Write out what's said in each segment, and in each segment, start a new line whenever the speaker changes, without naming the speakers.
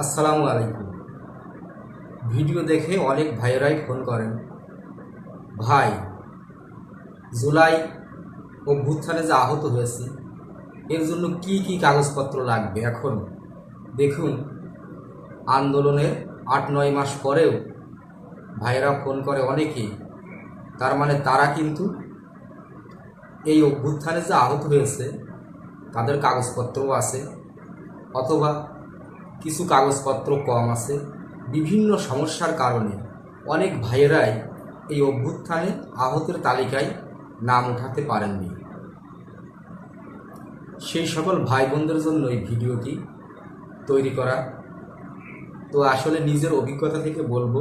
আসসালামু আলাইকুম। ভিডিও দেখে অনেক ভাইয়েরাই ফোন করেন। ভাই, জুলাই অভ্যুত্থানে যে আহত হয়েছি, এর জন্য কি কি কাগজপত্র লাগবে এখন? দেখুন, আন্দোলনের আট নয় মাস পরেও ভাইয়েরা ফোন করে অনেকেই। তার মানে তারা কিন্তু এই অভ্যুত্থানে যে আহত হয়েছে, তাদের কাগজপত্রও আছে, অথবা কিছু কাগজপত্র কম আছে। বিভিন্ন সমস্যার কারণে অনেক ভাইয়েরাই এই অভ্যুত্থানে আহতের তালিকায় নাম উঠাতে পারেননি। সেই সকল ভাই বোনদের জন্য এই ভিডিওটি তৈরি করা। তো আসলে নিজের অভিজ্ঞতা থেকে বলব,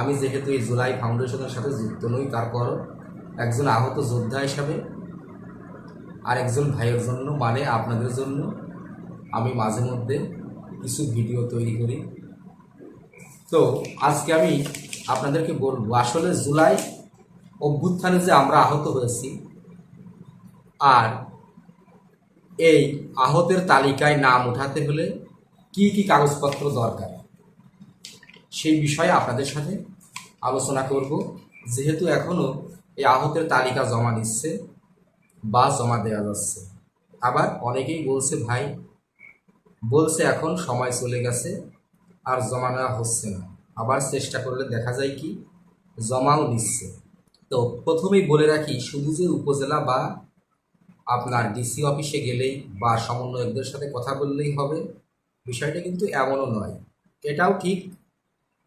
আমি যেহেতু এই জুলাই ফাউন্ডেশনের সাথে যুক্ত নই তারপরও একজন আহত যোদ্ধা হিসাবে আর একজন ভাইয়ের জন্য মানে আপনাদের জন্য আমি মাঝে মধ্যে কিছু ভিডিও তৈরি করি। তো আজকে আমি আপনাদেরকে বলব, আসলে জুলাই অভ্যুত্থানে যে আমরা আহত হয়েছি আর এই আহতের তালিকায় নাম উঠাতে হলে কি কি কাগজপত্র দরকার, সেই বিষয়ে আপনাদের সাথে আলোচনা করব। যেহেতু এখনও এই আহতের তালিকা জমা দিচ্ছে বা জমা দেওয়া যাচ্ছে। আবার অনেকেই বলছে, ভাই বলছে এখন সময় চলে গেছে আর জমা নেওয়া হচ্ছে না। আবার চেষ্টা করলে দেখা যায় কি? জমাও নিচ্ছে তো প্রথমেই বলে রাখি শুধু যে উপজেলা বা আপনার ডিসি অফিসে গেলেই বা সমন্বয়কদের সাথে কথা বললেই হবে। বিষয়টা কিন্তু এমনও নয়। এটাও ঠিক,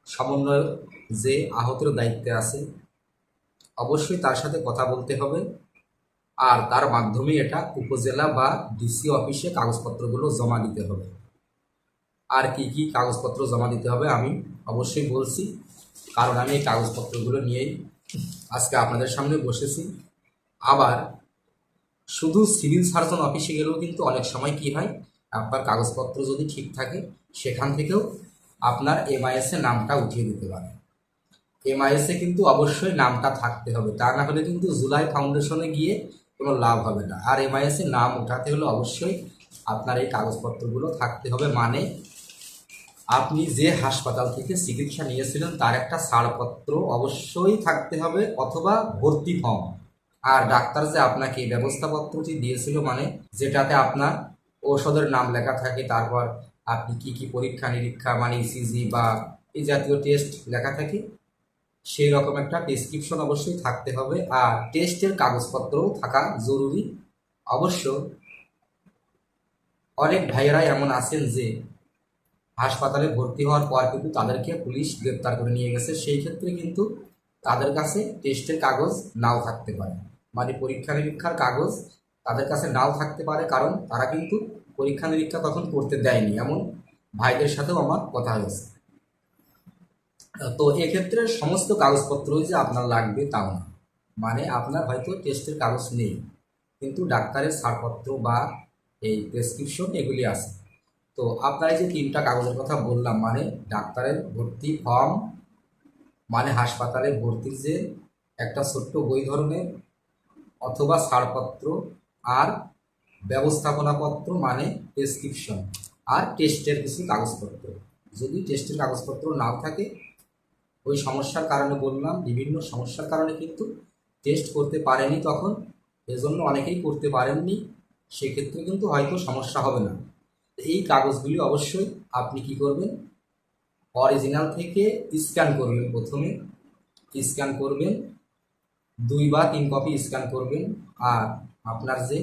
সমন্বয়ক যে আহতের দায়িত্বে আছে, অবশ্যই তার সাথে কথা বলতে হবে। আর তার মাধ্যমে এটা উপজেলা বা ডিসি অফিসে কাগজপত্রগুলো জমা দিতে হবে। আর কি কি কাগজপত্র জমা দিতে হবে আমি অবশ্যই বলছি, কারণ আমি এই কাগজপত্রগুলো নিয়েই আজকে আপনাদের সামনে বসেছি। আবার শুধু সিভিল সার্জন অফিসে গেলেও কিন্তু অনেক সময় কি হয়, আপনার কাগজপত্র যদি ঠিক থাকে, সেখান থেকেও আপনার এমআইএসে নামটা উঠিয়ে দিতে পারে। এমআইএসে কিন্তু অবশ্যই নামটা থাকতে হবে, তা না হলে কিন্তু জুলাই ফাউন্ডেশনে গিয়ে কোনো লাভ হবে না। আর এমআইএসে নাম উঠাতে হলে অবশ্যই আপনার এই কাগজপত্রগুলো থাকতে হবে। মানে আপনি যে হাসপাতাল থেকে চিকিৎসা নিয়েছিলেন তার একটা ছাড়পত্র অবশ্যই থাকতে হবে অথবা ভর্তি ফর্ম। আর ডাক্তার যে আপনাকে এই ব্যবস্থাপত্রটি দিয়েছিল মানে যেটাতে আপনার ঔষধের নাম লেখা থাকে, তারপর আপনি কি কি পরীক্ষা নিরীক্ষা মানে ইসিজি বা এই জাতীয় টেস্ট লেখা থাকে সেই রকম একটা ডেসক্রিপশন অবশ্যই থাকতে হবে। আর টেস্টের কাগজপত্রও থাকা জরুরি। অবশ্য অনেক ভাইয়েরা এমন আছেন যে, হাসপাতালে ভর্তি হওয়ার পর কিন্তু তাদেরকে পুলিশ গ্রেপ্তার করে নিয়ে গেছে। সেই ক্ষেত্রে কিন্তু তাদের কাছে টেস্টের কাগজ নাও থাকতে পারে। মানে পরীক্ষা নিরীক্ষার কাগজ তাদের কাছে নাও থাকতে পারে, কারণ তারা কিন্তু পরীক্ষা নিরীক্ষা তখন করতে দেয়নি। এমন ভাইদের সাথেও আমার কথা হয়েছে। তো এক্ষেত্রে সমস্ত কাগজপত্রই যে আপনার লাগবে তাও না। মানে আপনার হয়তো টেস্টের কাগজ নেই, কিন্তু ডাক্তারের ছাড়পত্র বা এই প্রেসক্রিপশন এগুলি আছে। তো আপনার যে তিনটা কাগজের কথা বললাম মানে ডাক্তারের ভর্তি ফর্ম মানে হাসপাতালে ভর্তির যে একটা ছোট্ট বই ধরনের, অথবা ছাড়পত্র আর ব্যবস্থাপনাপত্র মানে প্রেসক্রিপশন আর টেস্টের কিছু কাগজপত্র। যদি টেস্টের কাগজপত্র নাও থাকে ওই সমস্যার কারণে বললাম, বিভিন্ন সমস্যার কারণে কিন্তু টেস্ট করতে পারেনি তখন। এজন্য অনেকেই করতে পারেননি, সেক্ষেত্রে কিন্তু হয়তো সমস্যা হবে না। এই কাগজগুলি অবশ্যই আপনি কি করবেন? অরিজিনাল থেকে স্ক্যান করবেন প্রথমে। স্ক্যান করবেন দুই বা তিন কপি স্ক্যান করবেন, আর আপনার যে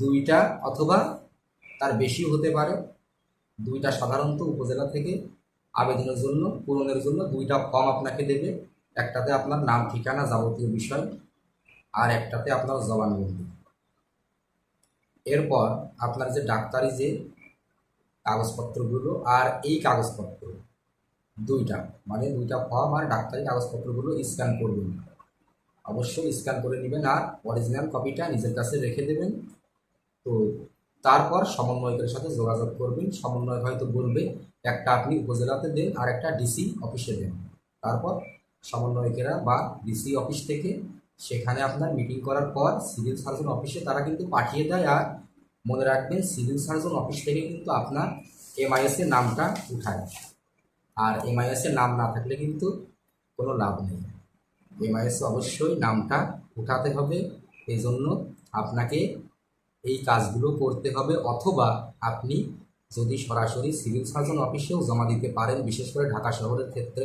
দুইটা অথবা তার বেশি হতে পারে, দুইটা সাধারণত উপজেলা থেকে আবেদনের জন্য, পূরণের জন্য দুইটা ফর্ম আপনাকে দেবে। একটাতে আপনার নাম, ঠিকানা, যাবতীয় বিষয় আর একটাতে আপনার জবানবন্দি। এরপর আপনার যে ডাক্তারি যে কাগজপত্রগুলো আর এই কাগজপত্র, দুইটা মানে দুইটা ফর্ম আর ডাক্তারি কাগজপত্রগুলো স্ক্যান করবেন। অবশ্যই স্ক্যান করে নেবেন আর অরিজিনাল কপিটা নিজের কাছে রেখে দেবেন। তো তারপর সমন্বয়কের সাথে যোগাযোগ করবেন। সমন্বয়ক হয়তো বলবে, একটা আপনি উপজেলাতে দেন আর একটা ডিসি অফিসে দেন। তারপর সমন্বয়কেরা বা ডিসি অফিস থেকে সেখানে আপনার মিটিং করার পর সিভিল সার্জন অফিসে তারা কিন্তু পাঠিয়ে দেয় আর মনে রাখবেন সিভিল সার্জন অফিস থেকে কিন্তু আপনার এমআইএস এর নামটা উঠায়। আর এমআইএস এর নাম না থাকলে কিন্তু কোনো লাভ নেই। এমআইএস অবশ্যই নামটা উঠাতে হবে। এই জন্য আপনাকে এই কাজগুলো করতে হবে অথবা আপনি যদি সরাসরি সিভিল সার্জন অফিসেও জমা দিতে পারেন, বিশেষ করে ঢাকা শহরের ক্ষেত্রে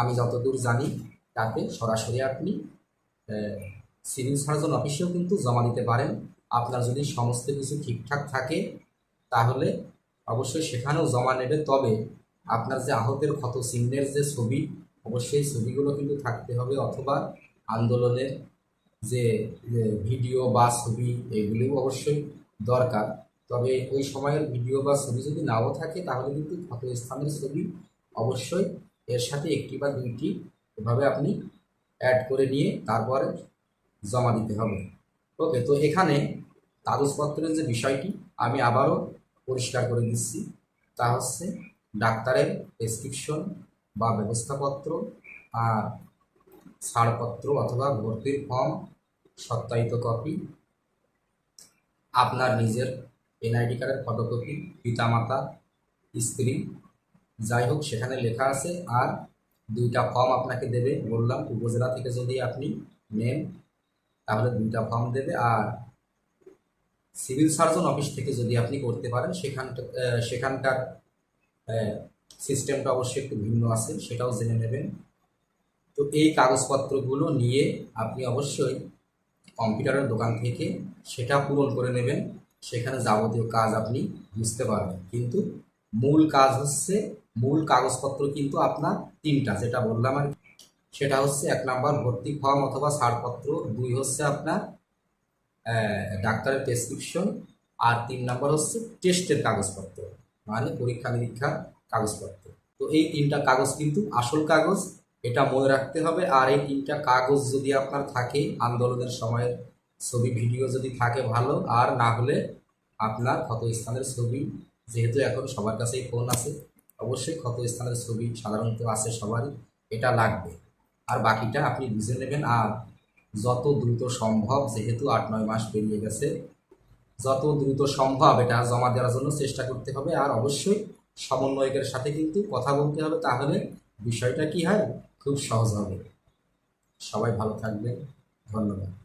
আমি যতদূর জানি তাতে সরাসরি আপনি সিভিল সার্জন অফিসেও কিন্তু জমা দিতে পারেন। আপনার যদি সমস্ত কিছু ঠিকঠাক থাকে, তাহলে অবশ্যই সেখানেও জমা নেবে তবে আপনার যে আহতের ক্ষত চিহ্নের যে ছবি, অবশ্যই ছবিগুলো কিন্তু থাকতে হবে অথবা আন্দোলনের যে ভিডিও বা ছবি এগুলিও অবশ্যই দরকার। তবে ওই সময়ের ভিডিও বা ছবি যদি নাও থাকে, তাহলে কিন্তু ক্ষত স্থানের ছবি অবশ্যই এর সাথে একটি বা দুইটি এভাবে আপনি অ্যাড করে নিয়ে তারপরে জমা দিতে হবে। ওকে তো এখানে কাগজপত্রের যে বিষয়টি, আমি আবারও পরিষ্কার করে দিচ্ছি। তা হচ্ছে ডাক্তারের প্রেসক্রিপশন বা ব্যবস্থাপত্র আর ছাড়পত্র অথবা ভর্তির ফর্ম সত্যায়িত কপি আপনার নিজের এনআইডি কার্ডের ফটোকপি পিতামাতা, স্ত্রী, যাই হোক, সেখানে লেখা আছে। আর দুইটা ফর্ম আপনাকে দেবে। বললাম, উপজেলা থেকে যদি আপনি নেন, তাহলে দুইটা ফর্ম দেবে। আর সিভিল সার্জন অফিস থেকে যদি আপনি করতে পারেন সেখানটা সেখানকার সিস্টেমটা অবশ্যই একটু ভিন্ন আছে, সেটাও জেনে নেবেন। তো এই কাগজপত্রগুলো নিয়ে আপনি অবশ্যই কম্পিউটারের দোকান থেকে সেটা পূরণ করে নেবেন। সেখানে যাবতীয় কাজ আপনি বুঝতে পারবেন। কিন্তু মূল কাজ হচ্ছে, মূল কাগজপত্র কিন্তু আপনার তিনটা, যেটা বললাম আর সেটা হচ্ছে এক নাম্বার ভর্তি ফর্ম অথবা ছাড়পত্র, দুই হচ্ছে আপনার ডাক্তারের প্রেসক্রিপশন, আর তিন নাম্বার হচ্ছে টেস্টের কাগজপত্র মানে পরীক্ষা নিরীক্ষার কাগজপত্র। তো এই তিনটা কাগজ কিন্তু আসল কাগজ এটা মনে রাখতে হবে। আর এই তিনটা কাগজ যদি আপনার থাকে, আন্দোলনের সময়ের ছবি, ভিডিও যদি থাকে ভালো, আর না হলে আপনার ক্ষতস্থানের ছবি, যেহেতু এখন সবার কাছেই ফোন আছে, অবশ্যই ক্ষতস্থানের ছবি সাধারণত আছে সবারই, এটা লাগবে। আর বাকিটা আপনি বুঝে নেবেন। আর যত দ্রুত সম্ভব, যেহেতু আট, নয় মাস পেরিয়ে গেছে, যত দ্রুত সম্ভব এটা জমা দেওয়ার জন্য চেষ্টা করতে হবে। আর অবশ্যই সমন্বয়কের সাথে কিন্তু কথা বলতে হবে। তাহলে বিষয়টা কি হয়? খুব সহজ হবে। সবাই ভালো থাকবেন। ধন্যবাদ।